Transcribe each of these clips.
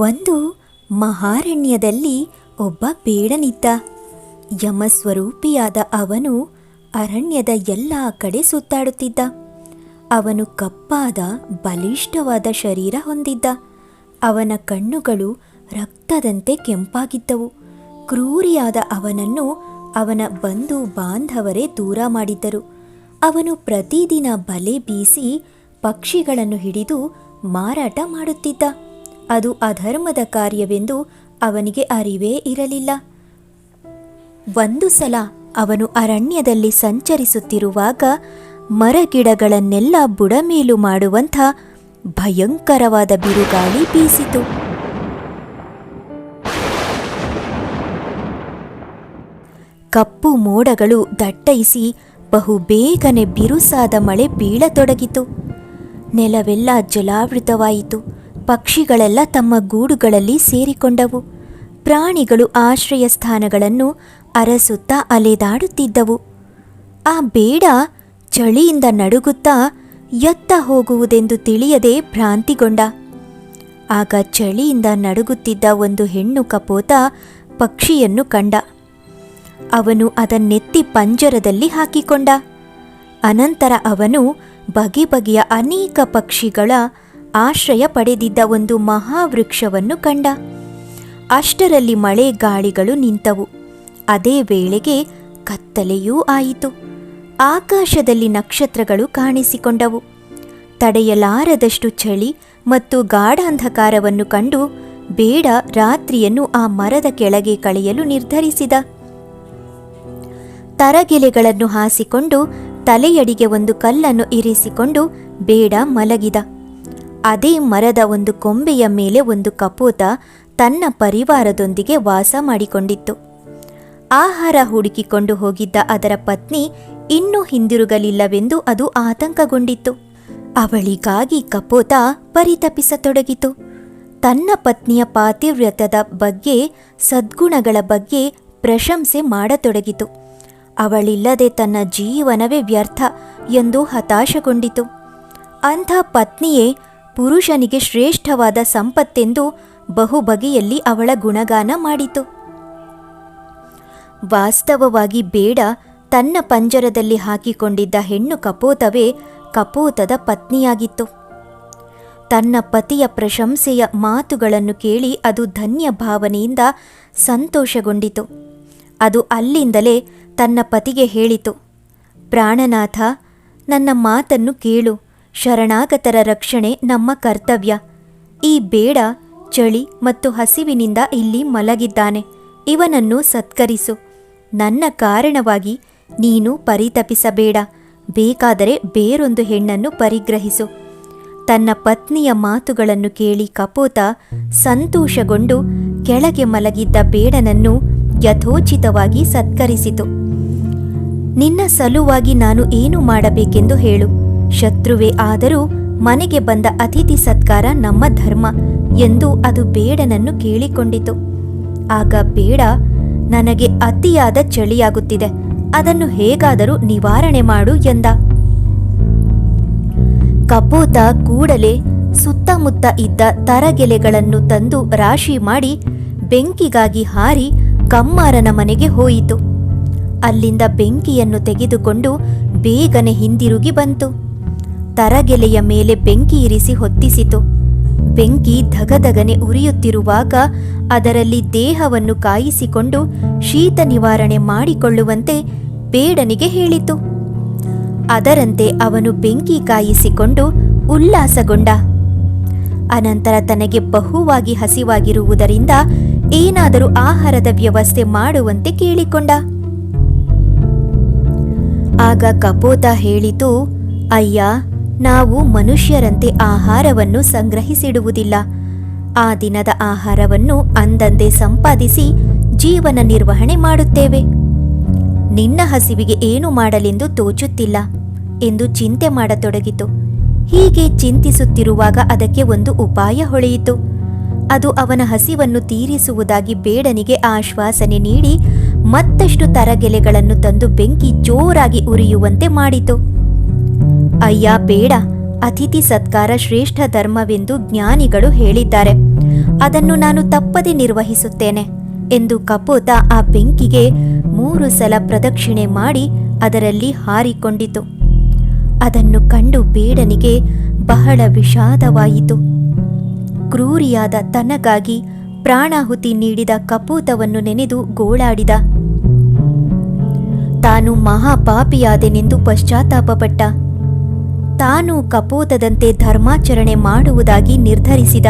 ಒಂದು ಮಹಾರಣ್ಯದಲ್ಲಿ ಒಬ್ಬ ಬೇಡನಿದ್ದ. ಯಮಸ್ವರೂಪಿಯಾದ ಅವನು ಅರಣ್ಯದ ಎಲ್ಲ ಕಡೆ ಸುತ್ತಾಡುತ್ತಿದ್ದ. ಅವನು ಕಪ್ಪಾದ, ಬಲಿಷ್ಠವಾದ ಶರೀರ ಹೊಂದಿದ್ದ. ಅವನ ಕಣ್ಣುಗಳು ರಕ್ತದಂತೆ ಕೆಂಪಾಗಿದ್ದವು. ಕ್ರೂರಿಯಾದ ಅವನನ್ನು ಅವನ ಬಂಧು ಬಾಂಧವರೇ ದೂರ ಮಾಡಿದ್ದರು. ಅವನು ಪ್ರತಿದಿನ ಬಲೆ ಬೀಸಿ ಪಕ್ಷಿಗಳನ್ನು ಹಿಡಿದು ಮಾರಾಟ ಮಾಡುತ್ತಿದ್ದ. ಅದು ಅಧರ್ಮದ ಕಾರ್ಯವೆಂದು ಅವನಿಗೆ ಅರಿವೇ ಇರಲಿಲ್ಲ. ಒಂದು ಸಲ ಅವನು ಅರಣ್ಯದಲ್ಲಿ ಸಂಚರಿಸುತ್ತಿರುವಾಗ ಮರಗಿಡಗಳನ್ನೆಲ್ಲ ಬುಡಮೇಲು ಮಾಡುವಂಥ ಭಯಂಕರವಾದ ಬಿರುಗಾಳಿ ಬೀಸಿತು. ಕಪ್ಪು ಮೋಡಗಳು ದಟ್ಟೈಸಿ ಬಹು ಬೇಗನೆ ಬಿರುಸಾದ ಮಳೆ ಬೀಳತೊಡಗಿತು. ನೆಲವೆಲ್ಲ ಜಲಾವೃತವಾಯಿತು. ಪಕ್ಷಿಗಳೆಲ್ಲ ತಮ್ಮ ಗೂಡುಗಳಲ್ಲಿ ಸೇರಿಕೊಂಡವು. ಪ್ರಾಣಿಗಳು ಆಶ್ರಯ ಸ್ಥಾನಗಳನ್ನು ಅರಸುತ್ತಾ ಅಲೆದಾಡುತ್ತಿದ್ದವು. ಆ ಬೇಡ ಚಳಿಯಿಂದ ನಡುಗುತ್ತಾ ಎತ್ತ ಹೋಗುವುದೆಂದು ತಿಳಿಯದೆ ಭ್ರಾಂತಿಗೊಂಡ. ಆಗ ಚಳಿಯಿಂದ ನಡುಗುತ್ತಿದ್ದ ಒಂದು ಹೆಣ್ಣು ಕಪೋತ ಪಕ್ಷಿಯನ್ನು ಕಂಡ. ಅವನು ಅದನ್ನೆತ್ತಿ ಪಂಜರದಲ್ಲಿ ಹಾಕಿಕೊಂಡ. ಅನಂತರ ಅವನು ಬಗೆ ಬಗೆಯ ಅನೇಕ ಪಕ್ಷಿಗಳ ಆಶ್ರಯ ಪಡೆದಿದ್ದ ಒಂದು ಮಹಾವೃಕ್ಷವನ್ನು ಕಂಡ. ಅಷ್ಟರಲ್ಲಿ ಮಳೆ ಗಾಳಿಗಳು ನಿಂತವು. ಅದೇ ವೇಳೆಗೆ ಕತ್ತಲೆಯೂ ಆಯಿತು. ಆಕಾಶದಲ್ಲಿ ನಕ್ಷತ್ರಗಳು ಕಾಣಿಸಿಕೊಂಡವು. ತಡೆಯಲಾರದಷ್ಟು ಚಳಿ ಮತ್ತು ಗಾಢಾಂಧಕಾರವನ್ನು ಕಂಡು ಬೇಡ ರಾತ್ರಿಯನ್ನು ಆ ಮರದ ಕೆಳಗೆ ಕಳೆಯಲು ನಿರ್ಧರಿಸಿದ. ತರಗೆಲೆಗಳನ್ನು ಹಾಸಿಕೊಂಡು ತಲೆಯಡಿಗೆ ಒಂದು ಕಲ್ಲನ್ನು ಇರಿಸಿಕೊಂಡು ಬೇಡ ಮಲಗಿದ. ಅದೇ ಮರದ ಒಂದು ಕೊಂಬೆಯ ಮೇಲೆ ಒಂದು ಕಪೋತ ತನ್ನ ಪರಿವಾರದೊಂದಿಗೆ ವಾಸ ಮಾಡಿಕೊಂಡಿತ್ತು. ಆಹಾರ ಹುಡುಕಿಕೊಂಡು ಹೋಗಿದ್ದ ಅದರ ಪತ್ನಿ ಇನ್ನೂ ಹಿಂದಿರುಗಲಿಲ್ಲವೆಂದು ಅದು ಆತಂಕಗೊಂಡಿತ್ತು. ಅವಳಿಗಾಗಿ ಕಪೋತ ಪರಿತಪಿಸತೊಡಗಿತು. ತನ್ನ ಪತ್ನಿಯ ಪಾತಿವ್ರತದ ಬಗ್ಗೆ, ಸದ್ಗುಣಗಳ ಬಗ್ಗೆ ಪ್ರಶಂಸೆ ಮಾಡತೊಡಗಿತು. ಅವಳಿಲ್ಲದೆ ತನ್ನ ಜೀವನವೇ ವ್ಯರ್ಥ ಎಂದು ಹತಾಶಗೊಂಡಿತು. ಅಂಥ ಪತ್ನಿಯೇ ಪುರುಷನಿಗೆ ಶ್ರೇಷ್ಠವಾದ ಸಂಪತ್ತೆಂದು ಬಹುಬಗೆಯಲ್ಲಿ ಅವಳ ಗುಣಗಾನ ಮಾಡಿತು. ವಾಸ್ತವವಾಗಿ ಬೇಡ, ತನ್ನ ಪಂಜರದಲ್ಲಿ ಹಾಕಿಕೊಂಡಿದ್ದ ಹೆಣ್ಣು ಕಪೋತವೇ ಕಪೋತದ ಪತ್ನಿಯಾಗಿತ್ತು. ತನ್ನ ಪತಿಯ ಪ್ರಶಂಸೆಯ ಮಾತುಗಳನ್ನು ಕೇಳಿ ಅದು ಧನ್ಯ ಭಾವನೆಯಿಂದ ಸಂತೋಷಗೊಂಡಿತು. ಅದು ಅಲ್ಲಿಂದಲೇ ತನ್ನ ಪತಿಗೆ ಹೇಳಿತು, ಪ್ರಾಣನಾಥ, ನನ್ನ ಮಾತನ್ನು ಕೇಳು. ಶರಣಾಗತರ ರಕ್ಷಣೆ ನಮ್ಮ ಕರ್ತವ್ಯ. ಈ ಬೇಡ, ಚಳಿ ಮತ್ತು ಹಸಿವಿನಿಂದ ಇಲ್ಲಿ ಮಲಗಿದ್ದಾನೆ. ಇವನನ್ನು ಸತ್ಕರಿಸು. ನನ್ನ ಕಾರಣವಾಗಿ ನೀನು ಪರಿತಪಿಸಬೇಡ. ಬೇಕಾದರೆ ಬೇರೊಂದು ಹೆಣ್ಣನ್ನು ಪರಿಗ್ರಹಿಸು. ತನ್ನ ಪತ್ನಿಯ ಮಾತುಗಳನ್ನು ಕೇಳಿ ಕಪೋತ ಸಂತೋಷಗೊಂಡು ಕೆಳಗೆ ಮಲಗಿದ್ದ ಬೇಡನನ್ನು ಯಥೋಚಿತವಾಗಿ ಸತ್ಕರಿಸಿತು. ನಿನ್ನ ಸಲುವಾಗಿ ನಾನು ಏನು ಮಾಡಬೇಕೆಂದು ಹೇಳು. ಶತ್ರುವೇ ಆದರೂ ಮನೆಗೆ ಬಂದ ಅತಿಥಿ ಸತ್ಕಾರ ನಮ್ಮ ಧರ್ಮ ಎಂದು ಅದು ಬೇಡನನ್ನು ಕೇಳಿಕೊಂಡಿತು. ಆಗ ಬೇಡ, ನನಗೆ ಅತಿಯಾದ ಚಳಿಯಾಗುತ್ತಿದೆ, ಅದನ್ನು ಹೇಗಾದರೂ ನಿವಾರಣೆ ಮಾಡು ಎಂದ. ಕಪೋತ ಕೂಡಲೇ ಸುತ್ತಮುತ್ತ ಇದ್ದ ತರಗೆಲೆಗಳನ್ನು ತಂದು ರಾಶಿ ಮಾಡಿ ಬೆಂಕಿಗಾಗಿ ಹಾರಿ ಕಮ್ಮಾರನ ಮನೆಗೆ ಹೋಯಿತು. ಅಲ್ಲಿಂದ ಬೆಂಕಿಯನ್ನು ತೆಗೆದುಕೊಂಡು ಬೇಗನೆ ಹಿಂದಿರುಗಿ ಬಂತು. ತರಗೆಲೆಯ ಮೇಲೆ ಬೆಂಕಿ ಇರಿಸಿ ಹೊತ್ತಿಸಿತು. ಬೆಂಕಿ ಧಗಧಗನೆ ಉರಿಯುತ್ತಿರುವಾಗ ಅದರಲ್ಲಿ ದೇಹವನ್ನು ಕಾಯಿಸಿಕೊಂಡು ಶೀತ ನಿವಾರಣೆ ಮಾಡಿಕೊಳ್ಳುವಂತೆ ಬೇಡನಿಗೆ ಹೇಳಿತು. ಅದರಂತೆ ಅವನು ಬೆಂಕಿ ಕಾಯಿಸಿಕೊಂಡು ಉಲ್ಲಾಸಗೊಂಡ. ಅನಂತರ ತನಗೆ ಬಹುವಾಗಿ ಹಸಿವಾಗಿರುವುದರಿಂದ ಏನಾದರೂ ಆಹಾರದ ವ್ಯವಸ್ಥೆ ಮಾಡುವಂತೆ ಕೇಳಿಕೊಂಡ. ಆಗ ಕಪೋತ ಹೇಳಿತು, ಅಯ್ಯ ನಾವು ಮನುಷ್ಯರಂತೆ ಆಹಾರವನ್ನು ಸಂಗ್ರಹಿಸಿಡುವುದಿಲ್ಲ. ಆ ದಿನದ ಆಹಾರವನ್ನು ಅಂದಂದೆ ಸಂಪಾದಿಸಿ ಜೀವನ ನಿರ್ವಹಣೆ ಮಾಡುತ್ತೇವೆ. ನಿನ್ನ ಹಸಿವಿಗೆ ಏನು ಮಾಡಲೆಂದು ತೋಚುತ್ತಿಲ್ಲ ಎಂದು ಚಿಂತೆ ಮಾಡತೊಡಗಿತು. ಹೀಗೆ ಚಿಂತಿಸುತ್ತಿರುವಾಗ ಅದಕ್ಕೆ ಒಂದು ಉಪಾಯ ಹೊಳೆಯಿತು. ಅದು ಅವನ ಹಸಿವನ್ನು ತೀರಿಸುವುದಾಗಿ ಬೇಡನಿಗೆ ಆಶ್ವಾಸನೆ ನೀಡಿ ಮತ್ತಷ್ಟು ತರಗೆಲೆಗಳನ್ನು ತಂದು ಬೆಂಕಿ ಜೋರಾಗಿ ಉರಿಯುವಂತೆ ಮಾಡಿತು. ಅಯ್ಯ, ಬೇಡ. ಅತಿಥಿ ಸತ್ಕಾರ ಶ್ರೇಷ್ಠ ಧರ್ಮವೆಂದು ಜ್ಞಾನಿಗಳು ಹೇಳಿದ್ದಾರೆ. ಅದನ್ನು ನಾನು ತಪ್ಪದೆ ನಿರ್ವಹಿಸುತ್ತೇನೆ ಎಂದು ಕಪೋತ ಆ ಬೆಂಕಿಗೆ ಮೂರು ಸಲ ಪ್ರದಕ್ಷಿಣೆ ಮಾಡಿ ಅದರಲ್ಲಿ ಹಾರಿಕೊಂಡಿತು. ಅದನ್ನು ಕಂಡು ಬೇಡನಿಗೆ ಬಹಳ ವಿಷಾದವಾಯಿತು. ಕ್ರೂರಿಯಾದ ತನಗಾಗಿ ಪ್ರಾಣಾಹುತಿ ನೀಡಿದ ಕಪೂತವನ್ನು ನೆನೆದು ಗೋಳಾಡಿದ. ತಾನು ಮಹಾಪಾಪಿಯಾದೆನೆಂದು ಪಶ್ಚಾತ್ತಾಪಪಟ್ಟ. ತಾನು ಕಪೋತದಂತೆ ಧರ್ಮಾಚರಣೆ ಮಾಡುವುದಾಗಿ ನಿರ್ಧರಿಸಿದ.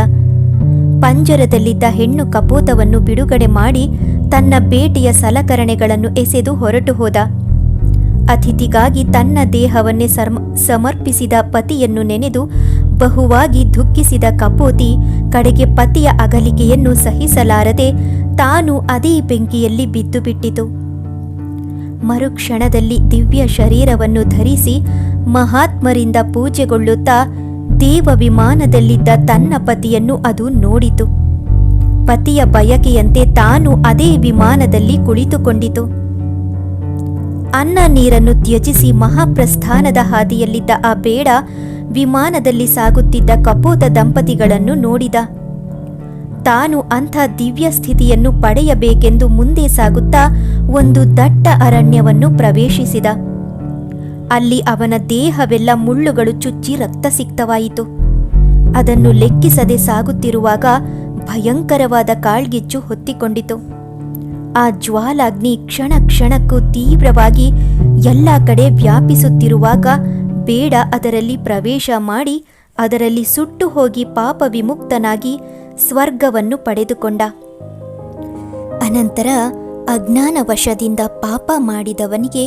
ಪಂಜರದಲ್ಲಿದ್ದ ಹೆಣ್ಣು ಕಪೋತವನ್ನು ಬಿಡುಗಡೆ ಮಾಡಿ ತನ್ನ ಬೇಟೆಯ ಸಲಕರಣೆಗಳನ್ನು ಎಸೆದು ಹೊರಟು ಹೋದ. ಅತಿಥಿಗಾಗಿ ತನ್ನ ದೇಹವನ್ನೇ ಸಮರ್ಪಿಸಿದ ಪತಿಯನ್ನು ನೆನೆದು ಬಹುವಾಗಿ ದುಃಖಿಸಿದ ಕಪೋತಿ ಕಡೆಗೆ ಪತಿಯ ಅಗಲಿಕೆಯನ್ನು ಸಹಿಸಲಾರದೆ ತಾನು ಅದೇ ಬೆಂಕಿಯಲ್ಲಿ ಬಿದ್ದುಬಿಟ್ಟಿತು. ಮರುಕ್ಷಣದಲ್ಲಿ ದಿವ್ಯ ಶರೀರವನ್ನು ಧರಿಸಿ ಮಹಾತ್ಮರಿಂದ ಪೂಜೆಗೊಳ್ಳುತ್ತಾ ದೇವ ವಿಮಾನದಲ್ಲಿದ್ದ ತನ್ನ ಪತಿಯನ್ನು ಅದು ನೋಡಿತು. ಪತಿಯ ಬಯಕೆಯಂತೆ ತಾನು ಅದೇ ವಿಮಾನದಲ್ಲಿ ಕುಳಿತುಕೊಂಡಿತು. ಅನ್ನ ನೀರನ್ನು ತ್ಯಜಿಸಿ ಮಹಾಪ್ರಸ್ಥಾನದ ಹಾದಿಯಲ್ಲಿದ್ದ ಆ ಬೇಡ ವಿಮಾನದಲ್ಲಿ ಸಾಗುತ್ತಿದ್ದ ಕಪೋತ ದಂಪತಿಗಳನ್ನು ನೋಡಿದ. ತಾನು ಅಂಥ ದಿವ್ಯ ಸ್ಥಿತಿಯನ್ನು ಪಡೆಯಬೇಕೆಂದು ಮುಂದೆ ಸಾಗುತ್ತಾ ಒಂದು ದಟ್ಟ ಅರಣ್ಯವನ್ನು ಪ್ರವೇಶಿಸಿದ. ಅಲ್ಲಿ ಅವನ ದೇಹವೆಲ್ಲ ಮುಳ್ಳುಗಳು ಚುಚ್ಚಿ ರಕ್ತಸಿಕ್ತವಾಯಿತು ಅದನ್ನು ಲೆಕ್ಕಿಸದೆ ಸಾಗುತ್ತಿರುವಾಗ ಭಯಂಕರವಾದ ಕಾಳ್ಗಿಚ್ಚು ಹೊತ್ತಿಕೊಂಡಿತು. ಆ ಜ್ವಾಲಾಗ್ನಿ ಕ್ಷಣ ಕ್ಷಣಕ್ಕೂ ತೀವ್ರವಾಗಿ ಎಲ್ಲ ಕಡೆ ವ್ಯಾಪಿಸುತ್ತಿರುವಾಗ ಬೇಡ ಅದರಲ್ಲಿ ಪ್ರವೇಶ ಮಾಡಿ ಅದರಲ್ಲಿ ಸುಟ್ಟು ಹೋಗಿ ಪಾಪ ವಿಮುಕ್ತನಾಗಿ ಸ್ವರ್ಗವನ್ನು ಪಡೆದುಕೊಂಡ. ಅನಂತರ ಅಜ್ಞಾನ ವಶದಿಂದ ಪಾಪ ಮಾಡಿದವನಿಗೆ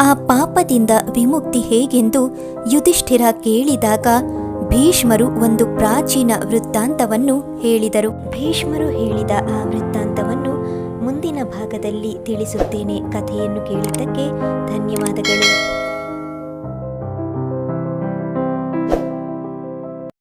ಆ ಪಾಪದಿಂದ ವಿಮುಕ್ತಿ ಹೇಗೆಂದು ಯುಧಿಷ್ಠಿರ ಕೇಳಿದಾಗ ಭೀಷ್ಮರು ಒಂದು ಪ್ರಾಚೀನ ವೃತ್ತಾಂತವನ್ನು ಹೇಳಿದರು. ಭೀಷ್ಮರು ಹೇಳಿದ ಆ ವೃತ್ತಾಂತವನ್ನು ಮುಂದಿನ ಭಾಗದಲ್ಲಿ ತಿಳಿಸುತ್ತೇನೆ ಕಥೆಯನ್ನು ಕೇಳಿದ್ದಕ್ಕೆ ಧನ್ಯವಾದಗಳು.